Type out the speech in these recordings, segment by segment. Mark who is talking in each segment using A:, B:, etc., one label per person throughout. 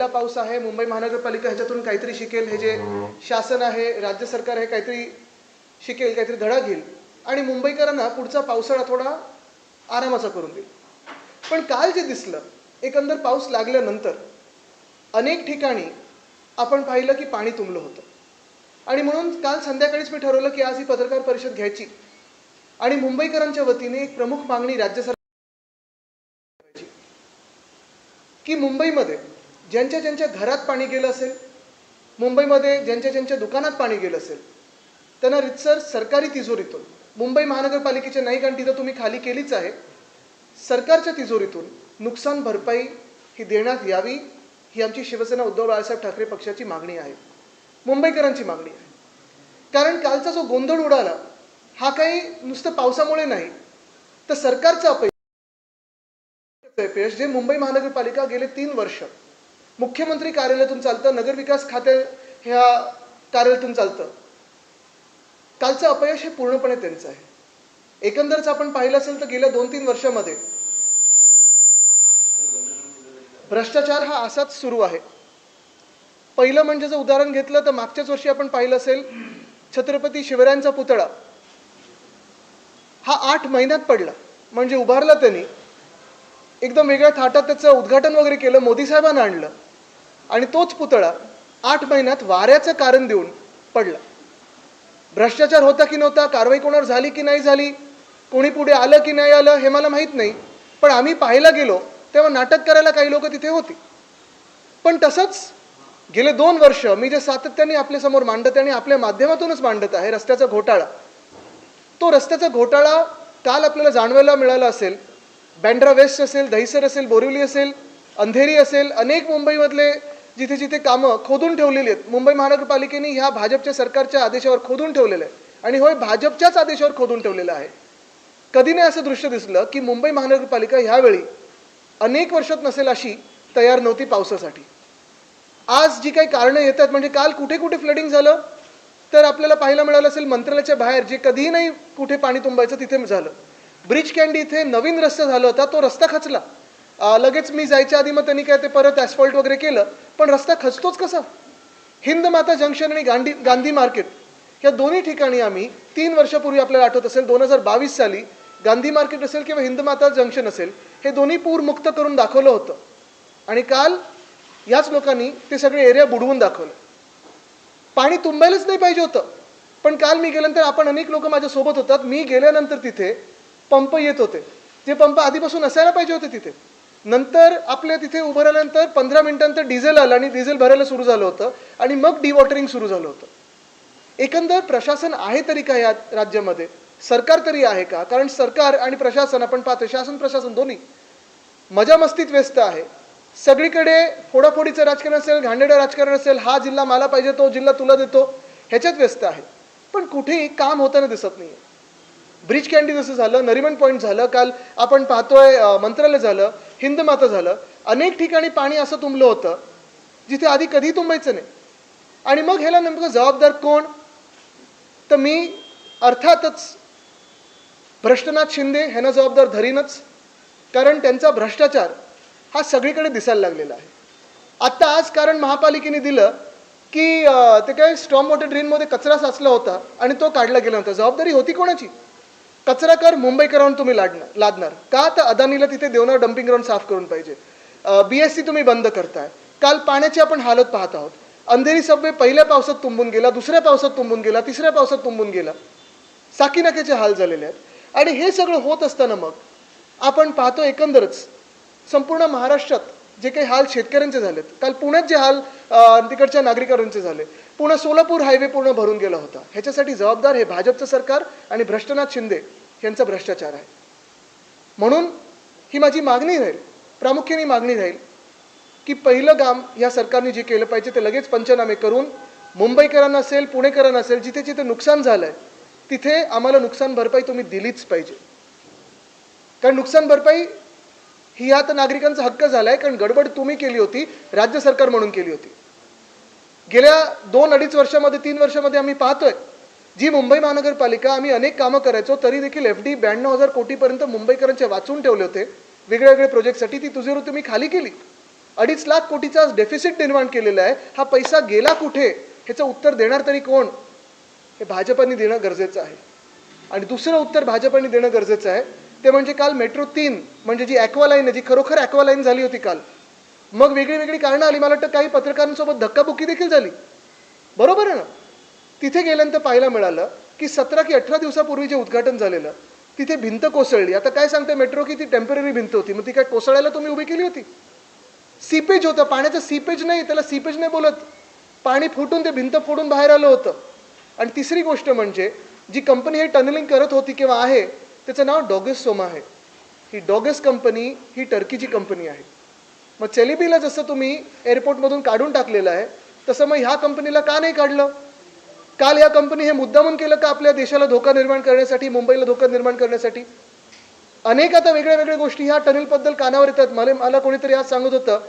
A: पहिला पाऊस आहे. मुंबई महानगरपालिका ह्याच्यातून काहीतरी शिकेल. हे जे शासन आहे राज्य सरकार हे काहीतरी शिकेल काहीतरी धडा घेईल. आणि मुंबईकरांना पुढचा पावसाळा थोडा आरामाचा करून देईल. पण काल जे दिसलं एकंदर पाऊस लागल्यानंतर अनेक ठिकाणी आपण पाहिलं की पाणी तुंबलं होतं. आणि म्हणून काल संध्याकाळीच मी ठरवलं की आज ही पत्रकार परिषद घ्यायची. आणि मुंबईकरांच्या वतीने एक प्रमुख मागणी राज्य सरकार की मुंबईमध्ये ज्यांच्या ज्यांच्या घरात पाणी गेलं असेल मुंबईमध्ये ज्यांच्या ज्यांच्या दुकानात पाणी गेलं असेल त्यांना रितसर सरकारी तिजोरीतून मुंबई महानगरपालिकेच्या नाही कारण तिथं तुम्ही खाली केलीच आहे सरकारच्या तिजोरीतून नुकसान भरपाई ही देण्यात यावी ही आमची शिवसेना उद्धव बाळासाहेब ठाकरे पक्षाची मागणी आहे. मुंबईकरांची मागणी आहे. कारण कालचा जो गोंधळ उडाला हा काही नुसतं पावसामुळे नाही तर सरकारचं अपयश जे मुंबई महानगरपालिका गेले तीन वर्ष मुख्यमंत्री कार्यालयातून चालतं नगरविकास खाते ह्या कार्यालयातून चालतं. कालचं अपयश हे पूर्णपणे त्यांचं आहे. एकंदरच आपण पाहिलं असेल तर गेल्या दोन तीन वर्षामध्ये भ्रष्टाचार हा असाच सुरू आहे. पहिलं म्हणजे जर उदाहरण घेतलं तर मागच्याच वर्षी आपण पाहिलं असेल छत्रपती शिवरायांचा पुतळा हा आठ महिन्यात पडला. म्हणजे उभारला त्यांनी. एकदम वेगळ्या थाटात त्याचं उद्घाटन वगैरे केलं मोदी साहेबांना आणलं. आणि तोच पुतळा आठ महिन्यात वाऱ्याचं कारण देऊन पडला. भ्रष्टाचार होता की नव्हता कारवाई कोणावर झाली की नाही झाली कोणी पुढे आलं की नाही आलं हे मला माहीत नाही पण आम्ही पाहायला गेलो तेव्हा नाटक करायला काही लोक तिथे होती. पण तसंच गेले दोन वर्ष मी जे सातत्याने आपल्यासमोर मांडत आहे आणि आपल्या माध्यमातूनच मांडत आहे रस्त्याचा घोटाळा तो रस्त्याचा घोटाळा काल आपल्याला जाणवायला मिळाला असेल. बँड्रा वेस्ट असेल दहिसर असेल बोरिवली असेल अंधेरी असेल अनेक मुंबईमधले जिथे जिथे कामं खोदून ठेवलेली आहेत मुंबई महानगरपालिकेने ह्या भाजपच्या सरकारच्या आदेशावर खोदून ठेवलेलं आहे. आणि होय भाजपच्याच आदेशावर खोदून ठेवलेलं आहे. कधी नाही असं दृश्य दिसलं की मुंबई महानगरपालिका ह्यावेळी अनेक वर्षात नसेल अशी तयार नव्हती पावसासाठी. आज जी काही कारणं येतात म्हणजे काल कुठे कुठे फ्लडिंग झालं तर आपल्याला पाहायला मिळालं असेल मंत्रालयाच्या बाहेर जे कधीही नाही कुठे पाणी तुंबायचं तिथे झालं. ब्रिज कॅन्डी इथे नवीन रस्ता झाला होता तो रस्ता खचला. लगेच मी जायच्या आधी मग त्यांनी काय ते परत ॲस्फॉल्ट वगैरे केलं. पण रस्ता खचतोच कसा? हिंद माता जंक्शन आणि गांधी गांधी मार्केट या दोन्ही ठिकाणी आम्ही तीन वर्षापूर्वी आपल्याला आठवत असेल दोन हजार बावीस साली गांधी मार्केट असेल किंवा हिंद माता जंक्शन असेल हे दोन्ही पूरमुक्त करून दाखवलं होतं. आणि काल याच लोकांनी ते सगळे एरिया बुडवून दाखवलं. पाणी तुंबायलाच नाही पाहिजे होतं. पण काल मी गेल्यानंतर आपण अनेक लोक माझ्यासोबत होतात. मी गेल्यानंतर तिथे पंप येत होते. जे पंप आधीपासून असायला पाहिजे होते तिथे. नंतर आपल्या तिथे उभं राहिल्यानंतर पंधरा मिनिटांनंतर डिझेल आलं आणि डिझेल भरायला सुरू झालं होतं आणि मग डिवॉटरिंग सुरू झालं होतं. एकंदर प्रशासन आहे तरी का या राज्यामध्ये? सरकार तरी आहे का? कारण सरकार आणि प्रशासन आपण पाहतो शासन प्रशासन दोन्ही मजा मस्तीत व्यस्त आहे. सगळीकडे फोडाफोडीचं राजकारण असेल घाणेडं राजकारण असेल हा जिल्हा मला पाहिजे तो जिल्हा तुला देतो ह्याच्यात व्यस्त आहे. पण कुठेही काम होताना दिसत नाही ब्रिज कॅन्डी जसं झालं नरिमन पॉईंट झालं काल आपण पाहतोय मंत्रालय झालं हिंद माता झालं अनेक ठिकाणी पाणी असं तुंबलं होतं जिथे आधी कधीही तुंबायचं नाही. आणि मग ह्याला नेमकं जबाबदार कोण? तर मी अर्थातच भ्रष्टनाथ शिंदे ह्यांना जबाबदार धरीनच कारण त्यांचा भ्रष्टाचार हा सगळीकडे दिसायला लागलेला आहे. आत्ता आज कारण महापालिकेने दिलं की ते काय स्टॉम वॉटर ड्रेनमध्ये कचरा साचला होता आणि तो काढला गेला होता जबाबदारी होती कोणाची? कचरा कर मुंबईकरांवर तुम्ही लादणार लादणार. का तर अदानीला तिथे देवणार डम्पिंग ग्राउंड साफ करून पाहिजे. बी एस सी तुम्ही बंद करताय. काल पाण्याची आपण हालत पाहत आहोत. अंधेरी सबवे पहिल्या पावसात तुंबून गेला दुसऱ्या पावसात तुंबून गेला तिसऱ्या पावसात तुंबून गेला. साकीनाक्याचे हाल झालेले आहेत. आणि हे सगळं होत असताना मग आपण पाहतो एकंदरच संपूर्ण महाराष्ट्रात जे काही हाल शेतकऱ्यांचे झालेत. काल पुण्यात जे हाल तिकडच्या नागरिकांचे झाले. पुणे सोलापूर हायवे पूर्ण भरून गेला होता. ह्याच्यासाठी जबाबदार हे भाजपचं सरकार आणि भ्रष्टनाथ शिंदे यांचा भ्रष्टाचार आहे. म्हणून ही माझी मागणी राहील. प्रामुख्याने मागणी राहील की पहिलं काम या सरकारने जे केलं पाहिजे ते लगेच पंचनामे करून मुंबईकरांना असेल पुणेकरांना असेल जिथे जिथे नुकसान झालं आहे तिथे आम्हाला नुकसान भरपाई तुम्ही दिलीच पाहिजे. कारण नुकसान भरपाई ही आता नागरिकांचा हक्क झाला आहे कारण गडबड तुम्ही केली होती राज्य सरकार म्हणून केली होती. गेल्या दोन अडीच वर्षामध्ये तीन वर्षामध्ये आम्ही पाहतोय जी मुंबई महानगरपालिका आम्ही अनेक कामं करायचो तरी देखील एफ डी ब्याण्णव हजार कोटीपर्यंत मुंबईकरांचे वाचून ठेवले होते. वेगळ्या वेगळ्या प्रोजेक्टसाठी ती तुझी तुम्ही खाली केली. अडीच लाख कोटीचा डेफिसिट निर्माण केलेला आहे. हा पैसा गेला कुठे? ह्याचं उत्तर देणार तरी कोण? हे भाजपाने देणं गरजेचं आहे. आणि दुसरं उत्तर भाजपाने देणं गरजेचं आहे ते म्हणजे काल मेट्रो तीन म्हणजे जी ॲक्वालाईन आहे जी खरोखर ॲक्वालाईन झाली होती काल. मग वेगळी वेगळी कारणं आली. मला वाटतं काही पत्रकारांसोबत धक्काबुक्की देखील झाली. बरोबर आहे ना? तिथे गेल्यानंतर पाहायला मिळालं की सतरा की अठरा दिवसापूर्वी जे उद्घाटन झालेलं तिथे भिंत कोसळली. आता काय सांगते मेट्रो की ती टेंपररी भिंत होती. मग ती काय कोसळायला तुम्ही उभी केली होती? सीपेज होतं. पाण्याचं सीपेज नाही त्याला सीपेज नाही बोलत. पाणी फुटून ते भिंत फोडून बाहेर आलं होतं. आणि तिसरी गोष्ट म्हणजे जी कंपनी हे टनलिंग करत होती किंवा आहे त्याचं नाव डॉगेस सोमा आहे. ही डॉगेस कंपनी ही टर्कीची कंपनी आहे. मग चेलिबीला जसं तुम्ही एअरपोर्टमधून काढून टाकलेलं आहे तसं मग ह्या कंपनीला का नाही काढलं? काल या कंपनी हे मुद्दामून केलं का आपल्या देशाला धोका निर्माण करण्यासाठी मुंबईला धोका निर्माण करण्यासाठी? अनेक आता वेगळ्या वेगळ्या गोष्टी ह्या टनेलबद्दल कानावर येतात. मला मला कोणीतरी आज सांगत होतं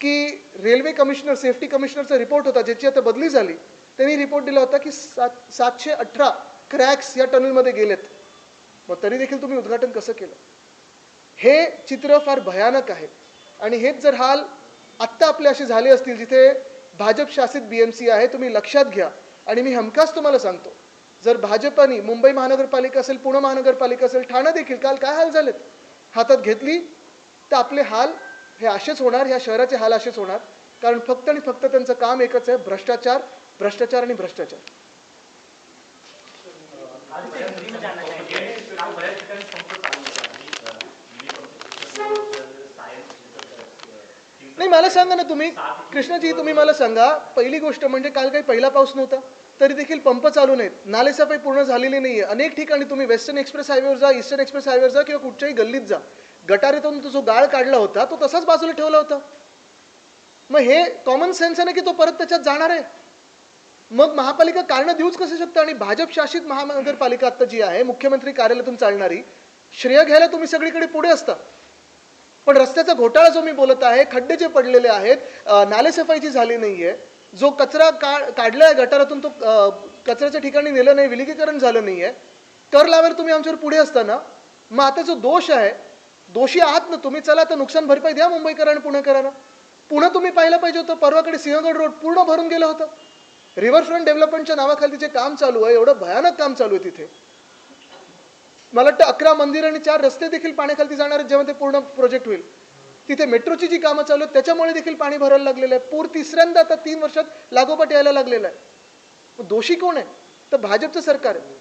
A: की रेल्वे कमिशनर सेफ्टी कमिशनरचा रिपोर्ट होता ज्याची आता बदली झाली. त्यांनी रिपोर्ट दिला होता की सात सातशे अठरा क्रॅक्स या टनेलमध्ये गेलेत. मग तरी देखील तुम्ही उद्घाटन कसं केलं? हे चित्र फार भयानक आहे. आणि हेच जर हाल आत्ता आपले असे झाले असतील जिथे भाजप शासित बी एम सी आहे तुम्ही लक्षात घ्या. आणि मी हमखास तुम्हाला सांगतो जर भाजपाने मुंबई महानगरपालिका असेल पुणे महानगरपालिका असेल ठाणं देखील काल काय हाल झालेत? हातात घेतली तर आपले हाल हे असेच होणार ह्या शहराचे हाल असेच होणार. कारण फक्त आणि फक्त त्यांचं काम एकच आहे भ्रष्टाचार भ्रष्टाचार आणि भ्रष्टाचार.
B: आदित्य बऱ्याच ठिकाणी संप चालू होता आणि सायन्स
A: नाही मला सांगा ना तुम्ही. कृष्णाजी तुम्ही मला सांगा पहिली गोष्ट म्हणजे काल काही पहिला पाऊस नव्हता तरी देखील पंप चालू नाहीत. नालेसफाई पूर्ण झालेली नाही आहे अनेक ठिकाणी तुम्ही वेस्टर्न एक्सप्रेस हायवेवर जा ईस्टर्न एक्सप्रेस हायवेवर जा किंवा कुठच्याही गल्लीत जा. गटारीतून तो जो गाळ काढला होता तो तसाच बाजूला ठेवला होता. मग हे कॉमन सेन्स आहे ना की तो परत त्याच्यात जाणार आहे? मग महापालिका कारणं देऊच कसं शकतं? आणि भाजप शासित महानगरपालिका आता जी आहे मुख्यमंत्री कार्यालयातून चालणारी श्रेय घ्यायला तुम्ही सगळीकडे पुढे असता. पण रस्त्याचा घोटाळा जो मी बोलत आहे खड्डे जे पडलेले आहेत नालेसफाईची नालेसफाई जी झाली जो कचरा का काढला आहे गटारातून तो कचऱ्याच्या ठिकाणी नेलं नाही विलगीकरण झालं नाही आहे कर लावायला तुम्ही आमच्यावर पुढे असताना मग आता जो दोष आहे दोषी आहात ना तुम्ही चला तर नुकसान भरपाई द्या मुंबईकर आणि पुणेकरांना. पुन्हा तुम्ही पाहिलं पाहिजे होतं परवाकडे सिंहगड रोड पूर्ण भरून गेलं होतं. रिव्हरफ्रंट डेव्हलपमेंटच्या नावाखाली जे काम चालू आहे एवढं भयानक काम चालू आहे तिथे. मला वाटतं अकरा मंदिर आणि चार रस्ते देखील पाण्याखाली जाणार आहेत जेव्हा ते पूर्ण प्रोजेक्ट होईल. तिथे मेट्रोची जी कामं चालू आहेत त्याच्यामुळे देखील पाणी भरायला लागलेलं आहे. पूर तिसऱ्यांदा आता तीन वर्षात लागोपाठ यायला लागलेला आहे. दोषी कोण आहे? तर भाजपचं सरकार आहे.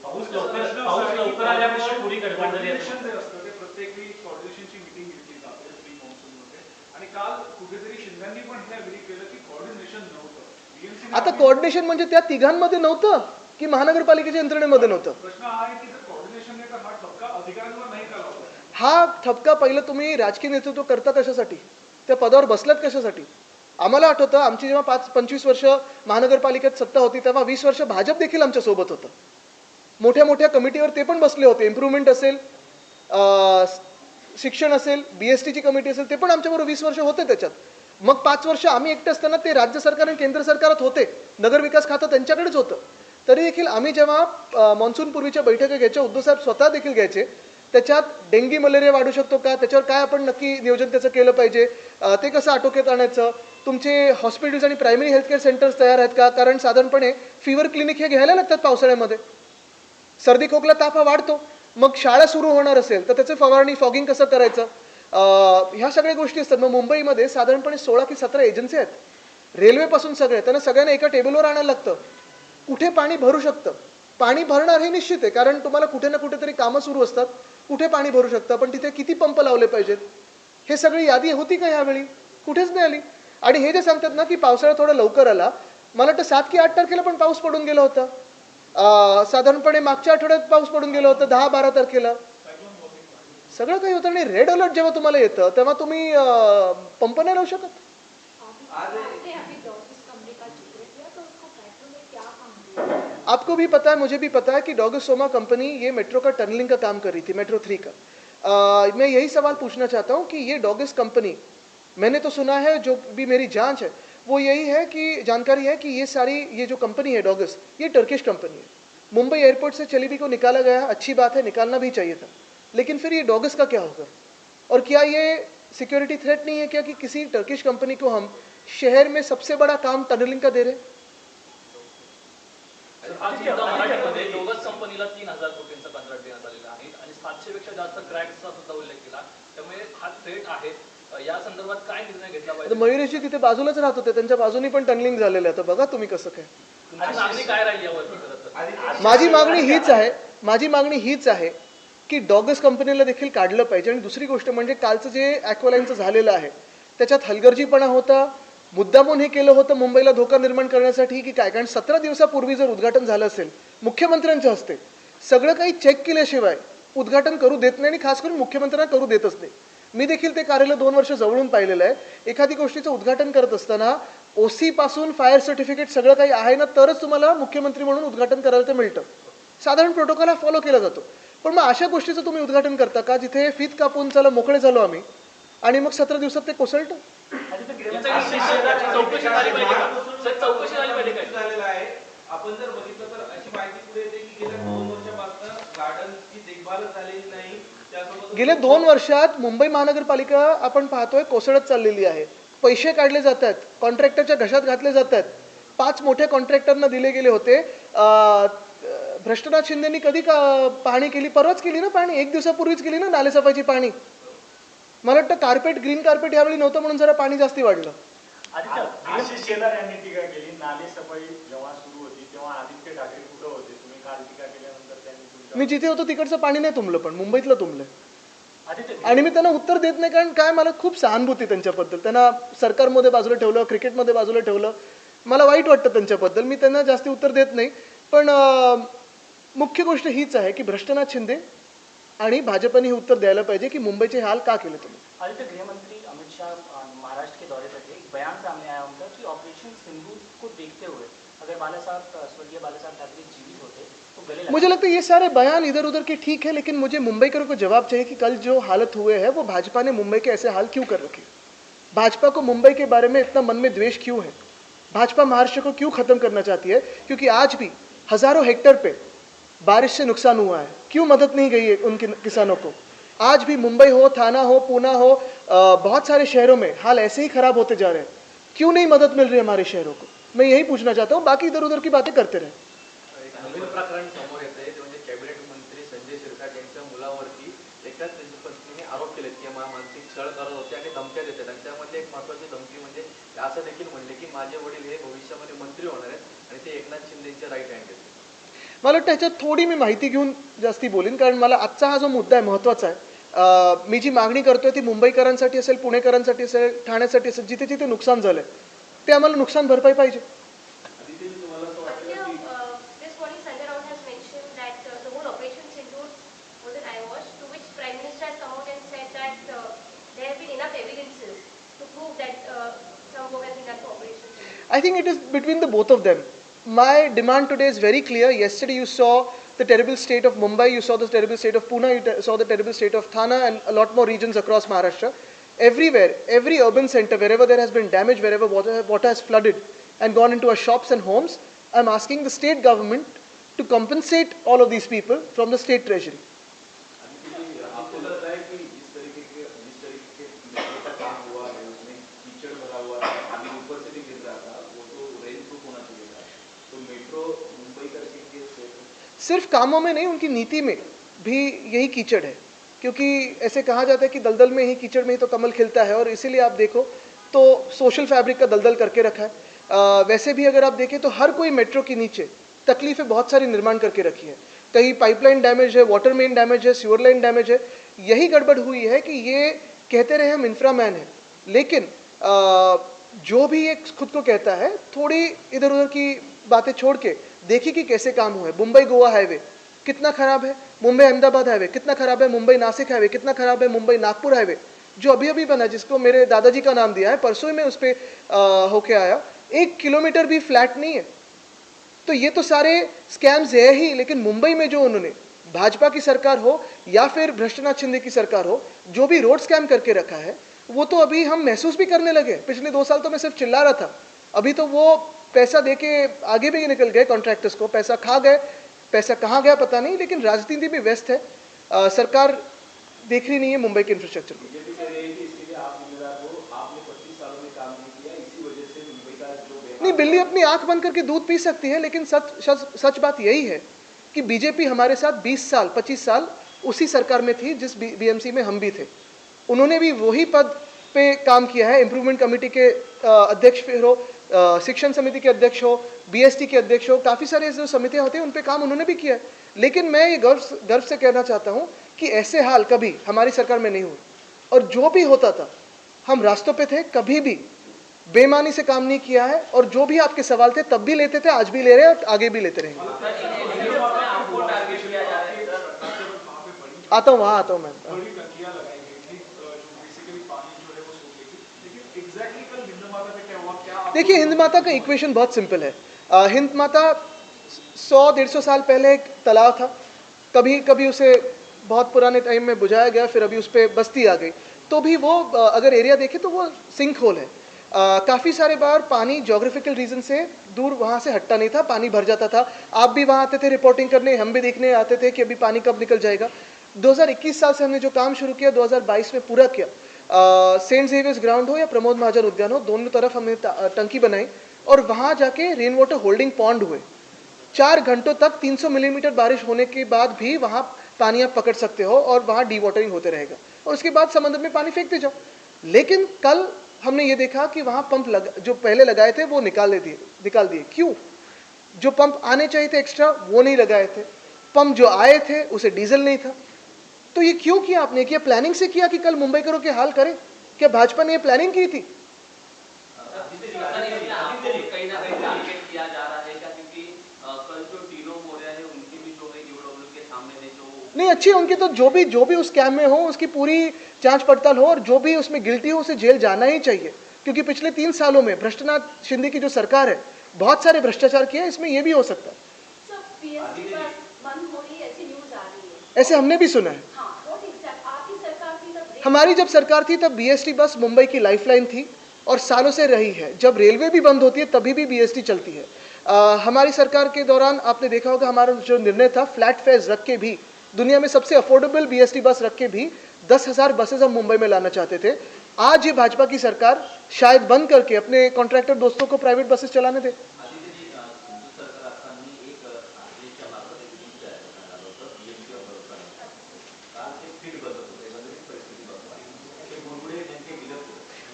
C: आणि काल कुठेतरी शिंद्यांनी पण हे अग्री केलं की कॉर्डिनेशन नव्हतं.
A: आता कोऑर्डिनेशन म्हणजे त्या तिघांमध्ये नव्हतं की महानगरपालिकेच्या यंत्रणेमध्ये नव्हतं.
C: प्रश्न हा आहे की जर कोऑर्डिनेशन नाही तर ठपका अधिकाऱ्यांवर नाही का लावला
A: ठपका पहिलं तुम्ही राजकीय नेतृत्व करता कशासाठी? त्या पदावर बसलात कशासाठी? आम्हाला आठवतं आमची जेव्हा पाच पंचवीस वर्ष महानगरपालिकेत सत्ता होती तेव्हा वीस वर्ष भाजप देखील आमच्यासोबत होतं. मोठ्या मोठ्या कमिटीवर ते पण बसले होते. इम्प्रूव्हमेंट असेल शिक्षण असेल बी एस टीची कमिटी असेल ते पण आमच्याबरोबर वीस वर्ष होते त्याच्यात. मग पाच वर्ष आम्ही एकटे असताना ते राज्य सरकार आणि केंद्र सरकारात होते. नगरविकास खातं त्यांच्याकडेच होतं. तरी देखील आम्ही जेव्हा मान्सूनपूर्वीच्या बैठका घ्यायच्या उद्धवसाहेब स्वतः देखील घ्यायचे. त्याच्यात डेंगी मलेरिया वाढू शकतो का? त्याच्यावर काय आपण नक्की नियोजन त्याचं केलं पाहिजे? ते कसं आटोक्यात आणायचं? तुमचे हॉस्पिटल्स आणि प्रायमरी हेल्थकेअर सेंटर्स तयार आहेत का? कारण साधारणपणे फिवर क्लिनिक हे घ्यायला लागतात पावसाळ्यामध्ये. सर्दी खोकला ताप हा वाढतो. मग शाळा सुरू होणार असेल तर त्याचं फवारणी फॉगिंग कसं करायचं? ह्या सगळ्या गोष्टी असतात. मग मुंबईमध्ये साधारणपणे सोळा की सतरा एजन्सी आहेत. रेल्वेपासून सगळे. त्यांना सगळ्यांना एका टेबलवर आणायला लागतं. कुठे पाणी भरू शकतं? पाणी भरणार हे निश्चित आहे. कारण तुम्हाला कुठे ना कुठेतरी कामं सुरू असतात. कुठे पाणी भरू शकतं? पण तिथे किती पंप लावले पाहिजेत? हे सगळी यादी होती का ह्यावेळी कुठेच नाही आली. आणि हे जे सांगतात ना की पावसाळा थोडा लवकर आला. मला वाटतं सात की आठ तारखेला पण पाऊस पडून गेला होता. साधारणपणे मागच्या आठवड्यात पाऊस पडून गेला होता. दहा बारा तारखेला. सगळं काही होतं आणि रेड अलर्ट जेव्हा तुम्हाला येतं तेव्हा तुम्ही पंप नाही लावू शकत? आपको भी पता है मुझे भी पता है कि डॉगसोमा कंपनी ये मेट्रो का टनलिंग का काम कर रही थी मेट्रो थ्री का। अ, मैं यही सवाल पूछना चाहता हूँ कि ये डॉगस कंपनी मैंने तो सुना है जो भी मेरी जाँच है वो यही है कि जानकारी है कि ये सारी ये जो कंपनी है डॉगस ये टर्किश कंपनी है। मुंबई एयरपोर्ट से चलीबी को निकाला गया अच्छी बात है निकालना भी चाहिए था। लेकिन फिर ये डॉगस का क्या होगा? और क्या ये सिक्योरिटी थ्रेट नहीं है क्या कि किसी टर्किश कंपनी को हम शहर में सबसे बड़ा काम टनलिंग का दे रहे हैं?
D: कंपनीला तीन हजार कोटींचं कंत्राट देण्यात आलेलं आहे आणि सातशे पेक्षा जास्त क्रॅक्सचा सुद्धा उल्लेख केला. त्यामुळे हा थ्रेट आहे. अ, या संदर्भात काय निर्णय घेतला
A: आता
D: पाहिजे
A: मयुरेशजी तिथे बाजूलाच राहत होते. त्यांच्या बाजूनी पण टनलिंग झालेलं आहे. तर बघा तुम्ही कसं काय.
D: मागणी राहील
A: माझी मागणी हीच आहे. माझी मागणी हीच आहे की डॉगस कंपनीला देखील काढलं पाहिजे. आणि दुसरी गोष्ट म्हणजे कालचं जे ॲक्वालाईनचं झालेलं आहे त्याच्यात हलगर्जीपणा होता. मुद्दामून हे केलं होतं मुंबईला धोका निर्माण करण्यासाठी की काय? कारण सतरा दिवसापूर्वी जर उद्घाटन झालं असेल मुख्यमंत्र्यांच्या हस्ते सगळं काही चेक केल्याशिवाय उद्घाटन करू देत नाही आणि खास करून मुख्यमंत्र्यांना करू देतच नाही. मी देखील ते कार्यालय दोन वर्ष जवळून पाहिलेलं आहे. एखादी गोष्टीचं उद्घाटन करत असताना ओ सी पासून फायर सर्टिफिकेट सगळं काही आहे ना तरच तुम्हाला मुख्यमंत्री म्हणून उद्घाटन करायला ते मिळतं. साधारण प्रोटोकॉल हा फॉलो केला जातो. पण मग अशा गोष्टीचं तुम्ही उद्घाटन करता का जिथे फीत कापून चला मोकळे झालो आम्ही आणि मग सतरा दिवसात ते कोसळतं?
E: आपण जर बघितलं तर अशी माहिती पुढे येते की गेल्या दोन वर्षापासून गार्डनची देखभालच झालेली नाही त्यासोबत
A: गेल्या दोन वर्षात मुंबई महानगरपालिका आपण पाहतोय कोसळत चाललेली आहे. पैसे काढले जात आहेत कॉन्ट्रॅक्टरच्या घशात घातले जात आहेत पाच मोठ्या कॉन्ट्रॅक्टरना दिले गेले होते. भ्रष्टनाथ शिंदेनी कधी का पाहणी केली? परवाच केली ना पाहणी? एक दिवसापूर्वीच केली ना नालेसफाईची पाहणी? मला वाटतं कार्पेट ग्रीन कार्पेट यावेळी नव्हतं म्हणून जरा पाणी जास्ती वाढलं.
B: आशिष शेलार यांनी टीका केली नाले सफाई जेव्हा सुरू होती तेव्हा आदित्य ठाकरे कुठं होते? तुम्ही काल टीका केल्यानंतर त्यांनी तुमच्या
A: मी जिथे होतो तिकडचं पाणी नाही तुंबलं पण मुंबईतलं तुंबलं. आणि मी त्यांना उत्तर देत नाही कारण काय मला खूप सहानुभूती त्यांच्याबद्दल. त्यांना सरकारमध्ये बाजूला ठेवलं क्रिकेटमध्ये बाजूला ठेवलं. मला वाईट वाटतं त्यांच्याबद्दल. मी त्यांना जास्ती उत्तर देत नाही. पण अं, मुख्य गोष्ट हीच आहे की भ्रष्टनाथ शिंदे आणि भाजपने हे उत्तर द्यायला पाहिजे की मुंबईचे हाल का केले तुम्ही?
F: आदित्य गृहमंत्री अमित शाह महाराष्ट्र के दौरे पर थे एक बयान सामने आया उनका कि ऑपरेशन सिंदूर को देखते हुए अगर बाला साहब स्वर्गीय बाला साहब ठाकरे जीवित होते तो गले
A: मुझे लगता है ये सारे बयान इधर उधर के ठीक है लेकिन मुझे मुंबईकरों को जवाब चाहिए कि कल जो हालत हुए है वो भाजपा ने मुंबई के ऐसे हाल क्यों कर रखे? भाजपा को मुंबई के बारे में इतना मन में द्वेष क्यों है? भाजपा महाराष्ट्र को क्यों खत्म करना चाहती है? क्योंकि आज भी हज़ारों हेक्टर पे बारिश से नुकसान हुआ है। क्यों मदद नहीं गई है उन किसानों को? आज भी मुंबई हो थाना हो पूना हो अ, बहुत सारे शहरों में हाल ऐसे ही खराब होते जा रहे हैं। क्यों नहीं मदद मिल रही है हमारे शहरों को? मैं यही पूछना चाहता हूँ बाकी इधर उधर की बातें करते रहे।
G: छळ करत होते आणि धमक्या त्यामध्ये एक महत्वाची धमकी म्हणजे असं देखील म्हणले की माझे वडील हे भविष्यामध्ये मंत्री होणार आहेत. ते एकनाथ शिंदेचे राईट हँड आहेत
A: मला वाटतं ह्याच्यात थोडी मी माहिती घेऊन जास्ती बोलीन कारण मला आजचा हा जो मुद्दा आहे महत्त्वाचा आहे मी जी मागणी करतोय ती मुंबईकरांसाठी असेल पुणेकरांसाठी असेल ठाण्यासाठी असेल जिथे जिथे नुकसान झालंय ते आम्हाला नुकसान भरपाई पाहिजे.
E: आदित्य तुम्हाला असं वाटतं
H: Earlier,
E: की
H: uh, this morning
A: my demand today is very clear. Yesterday you saw the terrible state of Mumbai, you saw the terrible state of Pune, you saw the terrible state of Thana and a lot more regions across Maharashtra. Everywhere, every urban center, wherever there has been damage, wherever water, water has flooded and gone into our shops and homes, I'm asking the state government to compensate all of these people from the state treasury. सिर्फ़ कामों में नहीं उनकी नीति में भी यही कीचड़ है। क्योंकि ऐसे कहा जाता है कि दलदल में ही कीचड़ में ही तो कमल खिलता है और इसीलिए आप देखो तो सोशल फैब्रिक का दलदल करके रखा है। अ, वैसे भी अगर आप देखें तो हर कोई मेट्रो के नीचे तकलीफें बहुत सारी निर्माण करके रखी है। कहीं पाइपलाइन डैमेज है वाटर मेन डैमेज है सीवर लाइन डैमेज है यही गड़बड़ हुई है कि ये कहते रहे हम इंफ्रामैन हैं। लेकिन अ, जो भी ये खुद को कहता है थोड़ी इधर उधर की बातें छोड़ के देखिए कि कैसे काम हुआ है। मुंबई गोवा हाईवे, कितना खराब है? मुंबई अहमदाबाद हाईवे, कितना खराब है? मुंबई नासिक हाईवे, कितना खराब है? मुंबई नागपुर हाईवे, जो अभी अभी बना, जिसको मेरे दादाजी का नाम दिया है, परसों ही मैं उस पर होके आया। एक किलोमीटर भी फ्लैट नहीं है। तो ये तो सारे स्कैम्स है ही, लेकिन मुंबई में जो उन्होंने, भाजपा की सरकार हो, या फिर भ्रष्टनाथ शिंदे की सरकार हो, जो भी रोड स्कैम करके रखा है, वो तो अभी हम महसूस भी करने लगे पिछले दो साल तो मैं सिर्फ़ चिल्ला रहा था। अभी तो वो पैसा देके आगे भी निकल गए कॉन्ट्रैक्टर्स को। पैसा खा गए पैसा कहाँ गया पता नहीं लेकिन राजनीति भी व्यस्त है। आ, सरकार देख रही नहीं है मुंबई के इंफ्रास्ट्रक्चर को। नहीं बिल्ली अपनी आँख बंद करके दूध पी सकती है लेकिन सच सच, बात यही है कि बीजेपी हमारे साथ 20 साल 25 साल उसी सरकार में थी जिस बीएमसी में हम भी थे। उन्होंने भी वही पद पे काम किया है। इम्प्रूवमेंट कमेटी के अध्यक्ष फिर हो शिक्षण समिति के अध्यक्ष हो बीएसटी के अध्यक्ष हो, काफ़ी सारे जो समितियाँ होती हैं उन पर काम उन्होंने भी किया है। लेकिन मैं ये गर्व गर्व से कहना चाहता हूँ कि ऐसे हाल कभी हमारी सरकार में नहीं हुए। और जो भी होता था, हम रास्तों पे थे, कभी भी बेमानी से काम नहीं किया है, और जो भी आपके सवाल थे, तब भी लेते थे, आज भी ले रहे हैं और आगे भी लेते रहेंगे। आता हूँ, वहाँ आता हूँ मैं
C: बड़ी टंकियाँ लगाई गई थी अ, जो बेसिकली पानी जो है वो सूख गई थी लेकिन एग्जैक्टली कल हिंद माता पे क्या हुआ क्या आप-
A: देखिए हिंद माता का इक्वेशन बहुत सिंपल है। अ, हिंद माता सौ डेढ़ सौ साल पहले एक तालाब था। कभी कभी उसे बहुत पुराने टाइम में बुझाया गया फिर अभी उस पर बस्ती आ गई। तो भी वो अगर एरिया देखें तो वो सिंक होल है काफ़ी सारे बार पानी जोग्राफिकल रीजन से दूर वहाँ से हटता नहीं था पानी भर जाता था। आप भी वहाँ आते थे रिपोर्टिंग करने हम भी देखने आते थे कि अभी पानी कब निकल जाएगा। 2021 साल से हमने जो काम शुरू किया 2022 में पूरा किया। सेंट जेवियर्स ग्राउंड हो या प्रमोद महाजन उद्यान हो, दोनों तरफ़ हमने टंकी बनाई और वहाँ जाके रेन वाटर होल्डिंग पॉन्ड हुए। चार घंटों तक 300 मिलीमीटर बारिश होने के बाद भी वहाँ पानी आप पकड़ सकते हो और वहाँ डी वाटरिंग होते रहेगा। और उसके बाद समंदर में पानी फेंकते जाओ। लेकिन कल हमने ये देखा कि वहाँ पंप लग, जो पहले लगाए थे वो निकाल दिए निकाल दिए। क्यों? जो पंप आने चाहिए थे एक्स्ट्रा वो नहीं लगाए थे। पंप जो आए थे, उसे डीजल नहीं था। तो ये क्यों किया आपने? किया प्लानिंग से किया कि कल मुंबई करो के हाल करें? क्या भाजपा ने ये प्लानिंग की थी? नहीं अच्छी उनकी तो जो भी जो भी उस कैम में हो उसकी पूरी जाँच पड़ताल हो और जो भी उसमें गिल्टी हो उसे जेल जाना ही चाहिए। क्योंकि पिछले तीन सालों में भ्रष्टनाथ शिंदे की जो सरकार है बहुत सारे भ्रष्टाचार किया है इसमें ये भी हो सकता है।
H: ऐसे
A: हमने भी सुना है
H: हाँ व्हाट एग्जैक्ट आपकी सरकार थी तब
A: हमारी जब सरकार थी तब बीएसटी बस मुंबई की लाइफलाइन थी और सालों से रही है। जब रेलवे भी बंद होती है तभी भी बीएसटी चलती है। अ, हमारी सरकार के दौरान आपने देखा होगा हमारा जो निर्णय था फ्लैट फेयर्स रख के भी दुनिया में सबसे अफोर्डेबल बीएसटी बस रख के भी दस हज़ार बसेज हम मुंबई में लाना चाहते थे। आज ये भाजपा की सरकार शायद बंद करके अपने कॉन्ट्रैक्टर दोस्तों को प्राइवेट बसेस चलाने दे।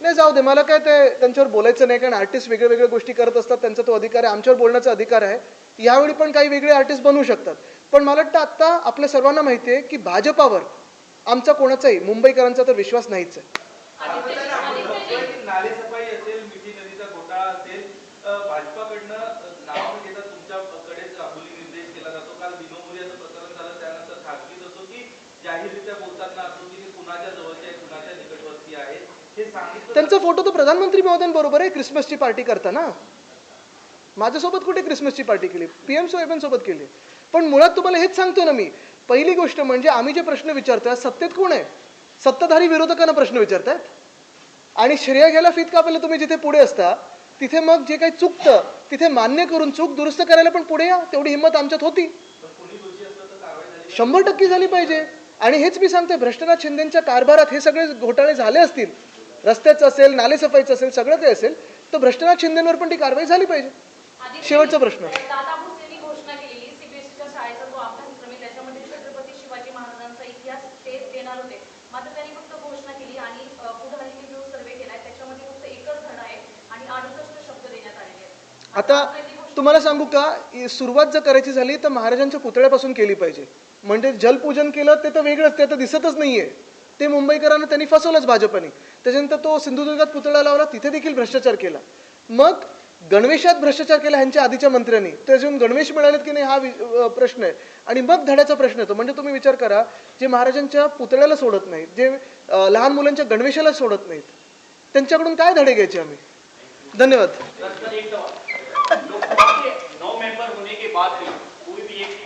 A: नाही जाऊ दे. मला काय ते त्यांच्यावर बोलायचं नाही कारण आर्टिस्ट वेगळ्या वेगळ्या गोष्टी करत असतात त्यांचा तो अधिकार आहे आमच्यावर बोलण्याचा अधिकार आहे. यावेळी पण काही वेगळे आर्टिस्ट बनवू शकतात. पण मला वाटतं आत्ता आपल्या सर्वांना माहिती आहे की भाजपावर आमचा कोणाचाही मुंबईकरांचा तर विश्वास नाहीच आहे
C: नालेसफाई असेल मिठी नदीचा घोटाळा असेल अ, भाजपाकडनं अ, नाव न घेता तुमच्याकडेच अंगुली निर्देश केला जातो काल विनो मोरियाचं प्रकरण झालं त्यानंतर खासगीत असो की जाहीररित्या बोलताना असो की ते कुणाच्या जवळचे आहे कुणाच्या निकटवर्ती आहेत हे सांगितलं
A: त्यांचा फोटो तो प्रधानमंत्री महोदयांबरोबर आहे क्रिसमसची पार्टी करताना. माझ्यासोबत कुठे क्रिसमसची पार्टी केली? पी एम सोबत केली. पण मुळात तुम्हाला हेच सांगतो ना मी. पहिली गोष्ट म्हणजे आम्ही जे प्रश्न विचारतोय सत्तेत कोण आहे? सत्ताधारी विरोधकांना प्रश्न विचारतायत. आणि श्रेय घ्यायला फित कापायला तुम्ही जिथे पुढे असता? तिथे मग जे काही चुकतं तिथे मान्य करून चूक दुरुस्त करायला पण पुढे या. तेवढी हिंमत आमच्यात होती. शंभर टक्के झाली पाहिजे. आणि हेच मी सांगते भ्रष्टनाथ शिंदेच्या कारभारात हे सगळे घोटाळे झाले असतील रस्त्याचं असेल नालेसफाईचं असेल सगळं काही असेल तर भ्रष्टनाथ शिंदेवर पण ती कारवाई झाली पाहिजे. शेवटचा प्रश्न. आता तुम्हाला सांगू का सुरुवात जर करायची झाली तर महाराजांच्या पुतळ्यापासून केली पाहिजे. म्हणजे जलपूजन केलं ते तर वेगळंच ते तर दिसतच नाहीये. ते मुंबईकरांना त्यांनी फसवलंच भाजपने. त्याच्यानंतर तो सिंधुदुर्गात पुतळा लावला तिथे देखील भ्रष्टाचार केला. मग गणवेशात भ्रष्टाचार केला ह्यांच्या आधीच्या मंत्र्यांनी. त्याच्यातून गणवेश मिळालेत की नाही हा वि- प्रश्न आहे. आणि मग धड्याचा प्रश्न येतो. म्हणजे तुम्ही विचार करा जे महाराजांच्या पुतळ्याला सोडत नाहीत जे लहान मुलांच्या गणवेशाला सोडत नाहीत त्यांच्याकडून काय धडे घ्यायचे आम्ही? धन्यवाद.